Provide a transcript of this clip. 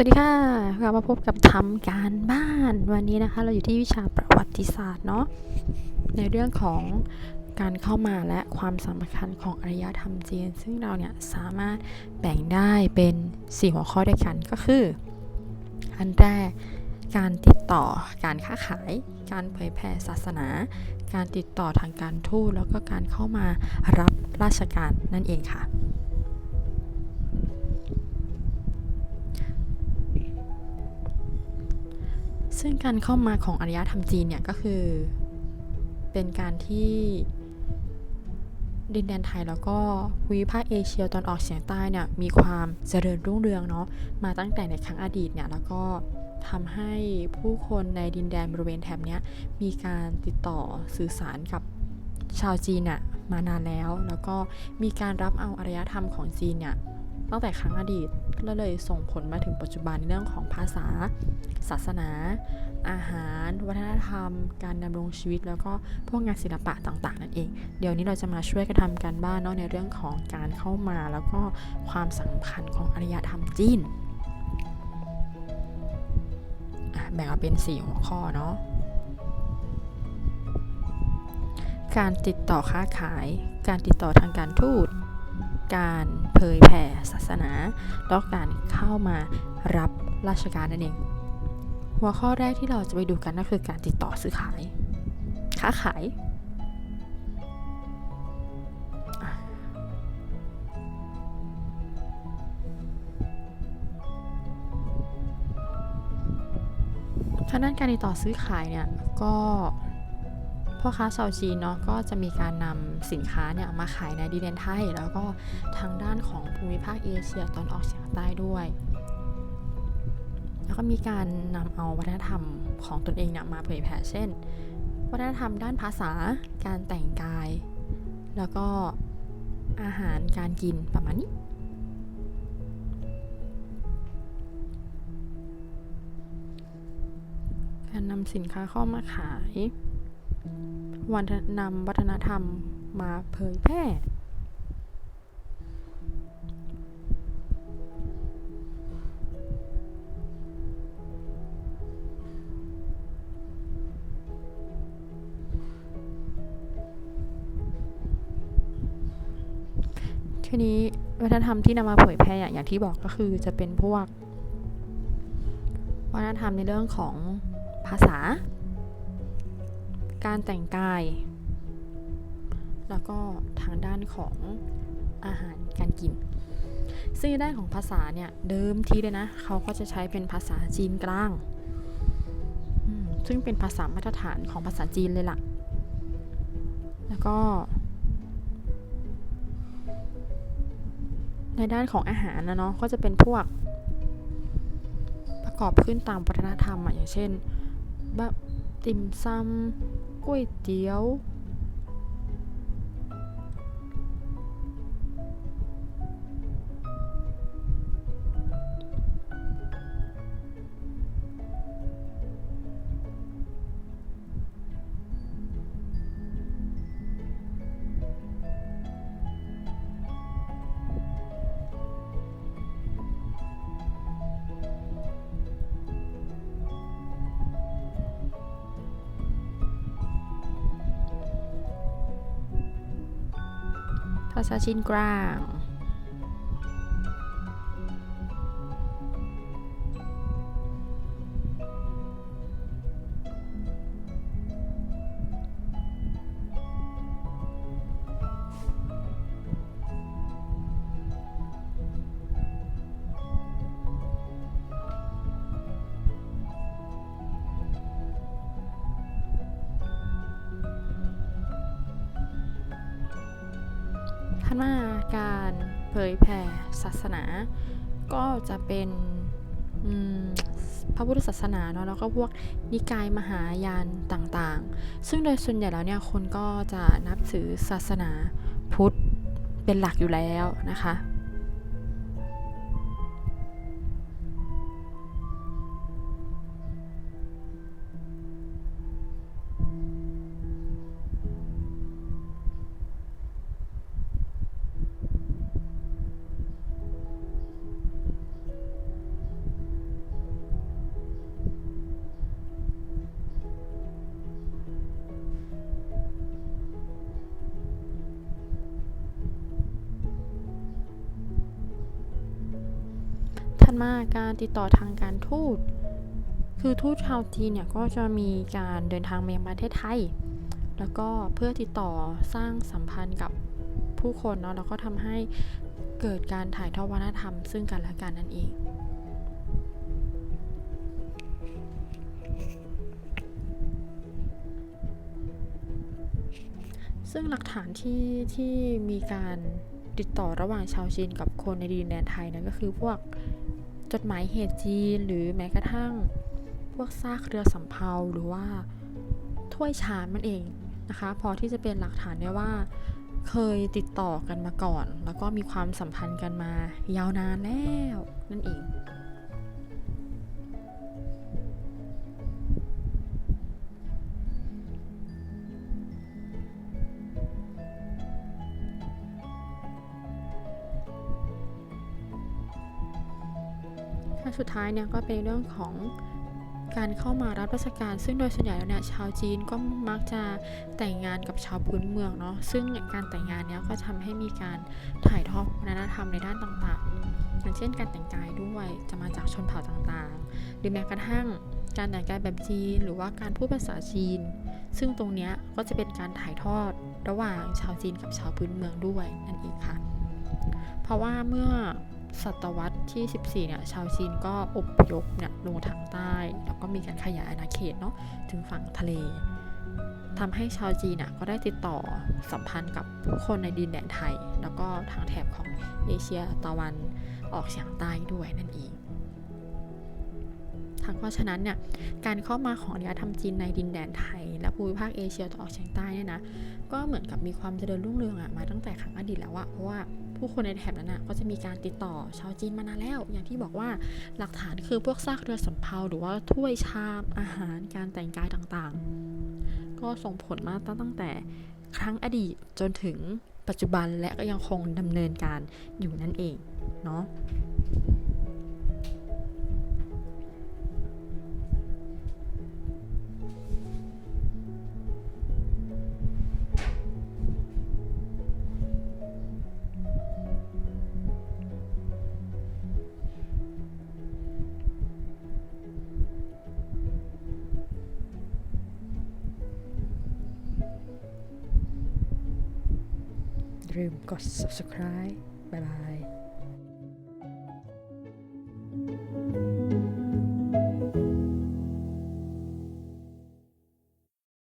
สวัสดีค่ะกลับมาพบกับทำการบ้านวันนี้นะคะ เราอยู่ที่วิชาประวัติศาสตร์เนาะในเรื่องของการเข้ามาและความสำคัญของอารยธรรมจีน ซึ่งเราเนี่ยสามารถแบ่งได้เป็น 4 หัวข้อด้วยกันก็คือ อันแรกการติดต่อการค้าขาย การเผยแผ่ศาสนา การติดต่อทางการทูตแล้วก็การเข้ามารับราชการนั่นเองค่ะ ซึ่งการเข้ามาของอารยธรรมจีนเนี่ยก็คือ เป็นการที่ดินแดนไทยแล้วก็ภูมิภาคเอเชียตอนออกเฉียงใต้เนี่ยมีความเจริญรุ่งเรืองเนาะมาตั้งแต่ในครั้งอดีตเนี่ยแล้วก็ทำให้ผู้คนในดินแดนบริเวณแถบนี้มีการติดต่อสื่อสารกับชาวจีนน่ะมานานแล้ว แล้วก็มีการรับเอาอารยธรรมของจีนเนี่ย ตั้งแต่ครั้งอดีตก็เลยส่งผลมาถึงปัจจุบันในเรื่องของภาษา ศาสนา อาหาร วัฒนธรรม การดำรงชีวิต แล้วก็พวกงานศิลปะต่างๆ นั่นเอง เดี๋ยวนี้เราจะมาช่วยกันทำการบ้านเนาะในเรื่องของการเข้ามาแล้วก็ความสำคัญของอารยธรรมจีนแบ่งออกเป็น 4 หัวข้อเนาะการติดต่อค้าขาย การติดต่อทางการทูต การ เผยแผ่ศาสนาแล้วการเข้ามารับราชการนั่นเอง หัวข้อแรกที่เราจะไปดูกันก็คือการติดต่อซื้อขาย ค้าขายอะทางด้านการติดต่อซื้อขายเนี่ยก็ พ่อค้าชาวจีนเนาะก็จะมีการนำสินค้าเนี่ยมาขายในดินแดนไทย แล้วก็ทางด้านของภูมิภาคเอเชียตอนออกเฉียงใต้ด้วย แล้วก็มีการนำเอาวัฒนธรรมของตนเองเนี่ยมาเผยแผ่เช่น วัฒนธรรมด้านภาษาการแต่งกาย แล้วก็อาหารการกินประมาณนี้การนำสินค้าเข้ามาขาย วันนำวัฒนธรรมมาเผยแพร่ทีนี้วัฒนธรรมที่นำมาเผยแพร่อย่างอย่างที่บอกก็คือจะเป็นพวกวัฒนธรรมในเรื่องของภาษา การแต่งกาย แล้วก็ทางด้านของอาหารการกิน ซึ่งในด้านของภาษาเนี่ยเดิมทีเลยนะ เขาก็จะใช้เป็นภาษาจีนกลาง ซึ่งเป็นภาษามาตรฐานของภาษาจีนเลยล่ะ แล้วก็ ในด้านของอาหารนะเนาะก็จะเป็นพวกประกอบขึ้นตามวัฒนธรรมอะอย่างเช่นแบบติ่มซำ ก๋วยเตี๋ยวาษาชินกลาง พัฒนาการเผยแผ่ศาสนา ก็จะเป็นพระพุทธศาสนาเนาะแล้วก็พวกนิกายมหายานต่างๆ ซึ่งโดยส่วนใหญ่แล้วเนี่ยคนก็จะนับถือศาสนาพุทธเป็นหลักอยู่แล้วนะคะ มาการติดต่อทางการทูต คือทูตชาวจีนเนี่ยก็จะมีการเดินทางมายังประเทศไทย แล้วก็เพื่อติดต่อสร้างสัมพันธ์กับผู้คนเนาะแล้วก็ทำให้เกิดการถ่ายทอดวัฒนธรรม ซึ่งกันและกันนั่นเองซึ่งหลักฐานที่ที่มีการติดต่อระหว่างชาวจีนกับคนในดินแดนไทยนะก็คือพวก จดหมายเหตุจีนหรือแม้กระทั่ง พวกซากเรือสำเภาหรือว่าถ้วยชามนั่นเองนะคะ พอที่จะเป็นหลักฐานได้ว่าเคยติดต่อกันมาก่อน แล้วก็มีความสัมพันธ์กันมายาวนานแล้วนั่นเอง สุดท้ายเนี่ยก็เป็นเรื่องของการเข้ามารับราชการ ซึ่งโดยส่วนใหญ่แล้วเนี่ยชาวจีนก็มักจะแต่งงานกับชาวพื้นเมืองเนาะซึ่งการแต่งงานเนี้ยก็ทำให้มีการถ่ายทอดวัฒนธรรมในด้านต่างๆ อย่างเช่น การแต่งกายด้วยจะมาจากชนเผ่าต่างๆ หรือแม้กระทั่งการแต่งกายแบบจีน หรือว่าการพูดภาษาจีน ซึ่งตรงเนี้ยก็จะเป็นการถ่ายทอดระหว่างชาวจีนกับชาวพื้นเมืองด้วยนั่นเองค่ะ เพราะว่าเมื่อ ศตวรรษที่ 14 เนี่ย ชาวจีนก็อพยพเนี่ยลงทางใต้ แล้วก็มีการขยายอาณาเขตเนาะถึงฝั่งทะเลทำให้ชาวจีนน่ะก็ได้ติดต่อสัมพันธ์กับผู้คนในดินแดนไทย แล้วก็ทางแถบของเอเชียตะวันออกเฉียงใต้ด้วยนั่นเองทางเพราะฉะนั้นเนี่ยการเข้ามาของอารยธรรมจีนในดินแดนไทย และภูมิภาคเอเชียตะวันออกเฉียงใต้เนี่ยนะก็เหมือนกับมีความเจริญรุ่งเรืองอะมาตั้งแต่ครั้งอดีตแล้วอะเพราะว่า ผู้คนในแถบนั้นอะก็จะมีการติดต่อชาวจีนมานานแล้ว อย่างที่บอกว่าหลักฐานคือพวกซากเรือสำเภาหรือว่าถ้วยชามอาหารการแต่งกายต่างๆ ก็ส่งผลมาตั้งแต่ครั้งอดีตจนถึงปัจจุบันและก็ยังคงดำเนินการอยู่นั่นเองเนาะ ลืมกด subscribe บ๊ายบาย